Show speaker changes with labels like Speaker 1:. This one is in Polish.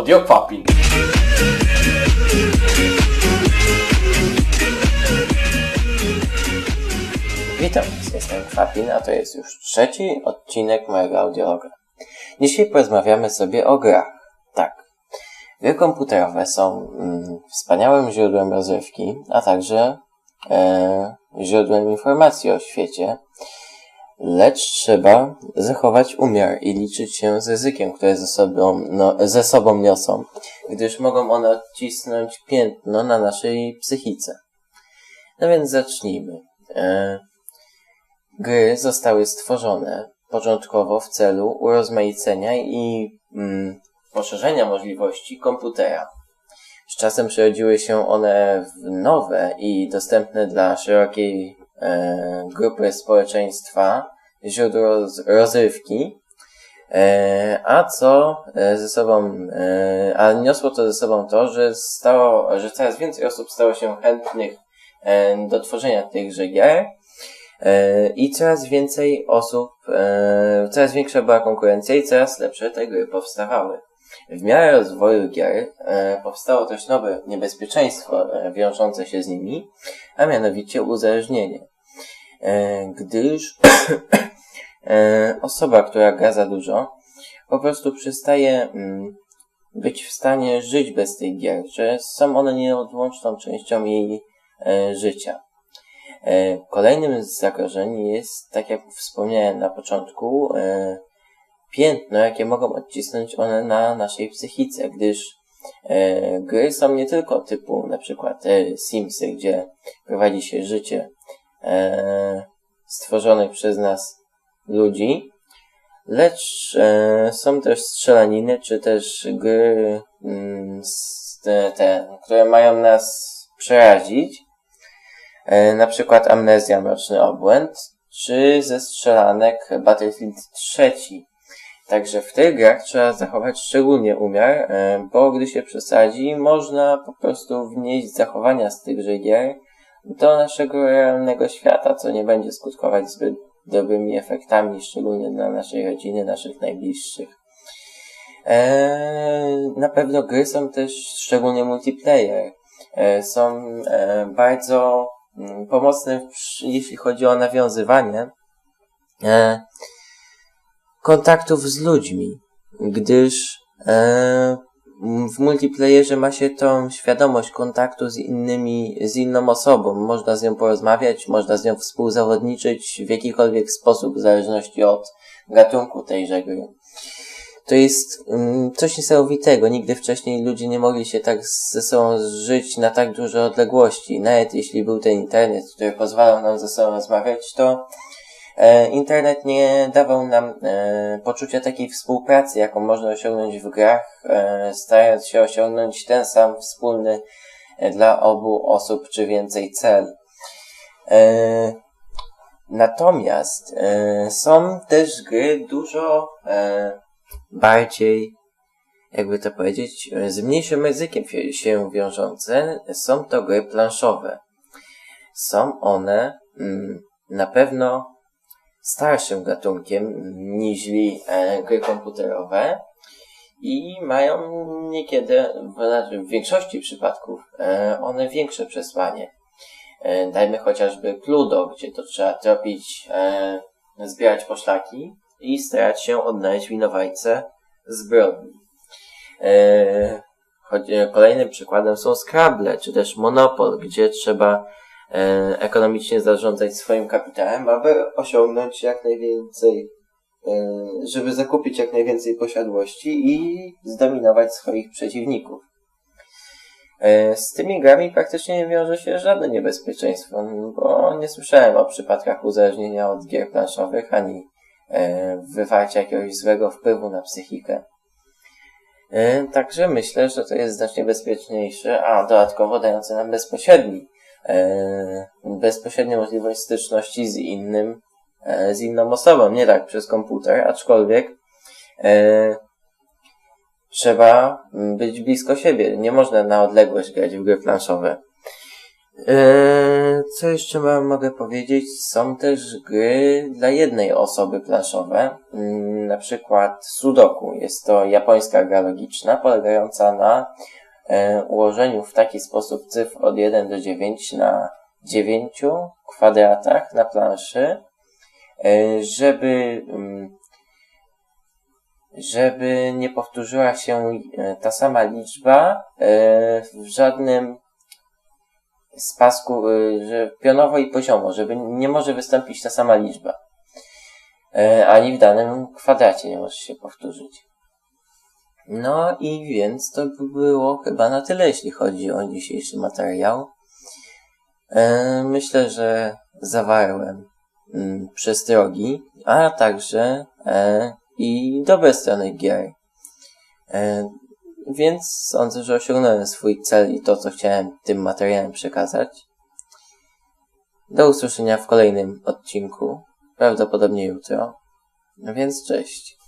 Speaker 1: Audio Papin. Witam, jestem Kwapin, a to jest już trzeci odcinek mojego audiologa. Dzisiaj porozmawiamy sobie o grach. Tak. Gry komputerowe są mm, wspaniałym źródłem rozrywki, a także e, źródłem informacji o świecie, lecz trzeba zachować umiar i liczyć się z ryzykiem, które ze sobą, no, ze sobą niosą, gdyż mogą one odcisnąć piętno na naszej psychice. No więc zacznijmy. E, gry zostały stworzone początkowo w celu urozmaicenia i mm, poszerzenia możliwości komputera. Z czasem przerodziły się one w nowe i dostępne dla szerokiej e, grupy społeczeństwa źródło roz, rozrywki, e, a co e, ze sobą, a niosło to ze sobą to, że stało, że coraz więcej osób stało się chętnych do tworzenia tychże gier, i coraz więcej osób, coraz większa była konkurencja i coraz lepsze te gry powstawały. W miarę rozwoju gier powstało też nowe niebezpieczeństwo wiążące się z nimi, a mianowicie uzależnienie. E, gdyż e, osoba, która gra za dużo, po prostu przestaje mm, być w stanie żyć bez tych gier, że są one nieodłączną częścią jej e, życia. Kolejnym z zagrożeń jest, tak jak wspomniałem na początku, piętno, jakie mogą odcisnąć one na naszej psychice, gdyż gry są nie tylko typu na przykład Simsy, gdzie prowadzi się życie stworzonych przez nas ludzi, lecz e, są też strzelaniny, czy też gry mm, te, te, które mają nas przerazić, e, na przykład Amnezja Mroczny Obłęd, czy ze strzelanek Battlefield 3. Także w tych grach trzeba zachować szczególnie umiar, e, bo gdy się przesadzi, można po prostu wnieść zachowania z tychże gier do naszego realnego świata, co nie będzie skutkować zbyt dobrymi efektami, szczególnie dla naszej rodziny, naszych najbliższych. Eee, na pewno gry są też, szczególnie multiplayer, e, są e, bardzo mm, pomocne, jeśli chodzi o nawiązywanie e, kontaktów z ludźmi, gdyż e, w multiplayerze ma się tą świadomość kontaktu z innymi, z inną osobą. Można z nią porozmawiać, można z nią współzawodniczyć w jakikolwiek sposób, w zależności od gatunku tejże gry. To jest mm, coś niesamowitego. Nigdy wcześniej ludzie nie mogli się tak ze sobą żyć na tak duże odległości. Nawet jeśli był ten internet, który pozwalał nam ze sobą rozmawiać, to internet nie dawał nam e, poczucia takiej współpracy, jaką można osiągnąć w grach, e, starając się osiągnąć ten sam wspólny e, dla obu osób czy więcej cel. E, natomiast e, są też gry dużo e, bardziej, jakby to powiedzieć, e, z mniejszym ryzykiem się- się wiążące. Są to gry planszowe. Są one mm, na pewno starszym gatunkiem niźli e, gry komputerowe i mają niekiedy, w, znaczy w większości przypadków, e, one większe przesłanie. E, dajmy chociażby Cluedo, gdzie to trzeba tropić, e, zbierać poszlaki i starać się odnaleźć winowajcę zbrodni. E, choć- e, kolejnym przykładem są Scrabble, czy też Monopol, gdzie trzeba ekonomicznie zarządzać swoim kapitałem, aby osiągnąć jak najwięcej, e, żeby zakupić jak najwięcej posiadłości i zdominować swoich przeciwników. E, Z tymi grami praktycznie nie wiąże się żadne niebezpieczeństwo, bo nie słyszałem o przypadkach uzależnienia od gier planszowych, ani e, wywarcia jakiegoś złego wpływu na psychikę. E, Także myślę, że to jest znacznie bezpieczniejsze, a dodatkowo dające nam bezpośredni, e, bezpośrednią możliwość styczności z innym, e, z inną osobą, nie tak przez komputer, aczkolwiek e, trzeba być blisko siebie. Nie można na odległość grać w gry planszowe. Co jeszcze wam mogę powiedzieć? Są też gry dla jednej osoby planszowe. Mm, Na przykład Sudoku. Jest to japońska gra logiczna, polegająca na ułożeniu w taki sposób cyfr od 1 do 9 na 9 kwadratach na planszy, e, żeby mm, żeby nie powtórzyła się e, ta sama liczba e, w żadnym z pasku, że pionowo i poziomo, żeby nie może wystąpić ta sama liczba. E, Ani w danym kwadracie nie może się powtórzyć. No i więc to by było chyba na tyle, jeśli chodzi o dzisiejszy materiał. E, Myślę, że zawarłem mm, przestrogi, a także e, i dobre strony gier. E, więc sądzę, że osiągnąłem swój cel i to, co chciałem tym materiałem przekazać. Do usłyszenia w kolejnym odcinku, prawdopodobnie jutro. No więc cześć.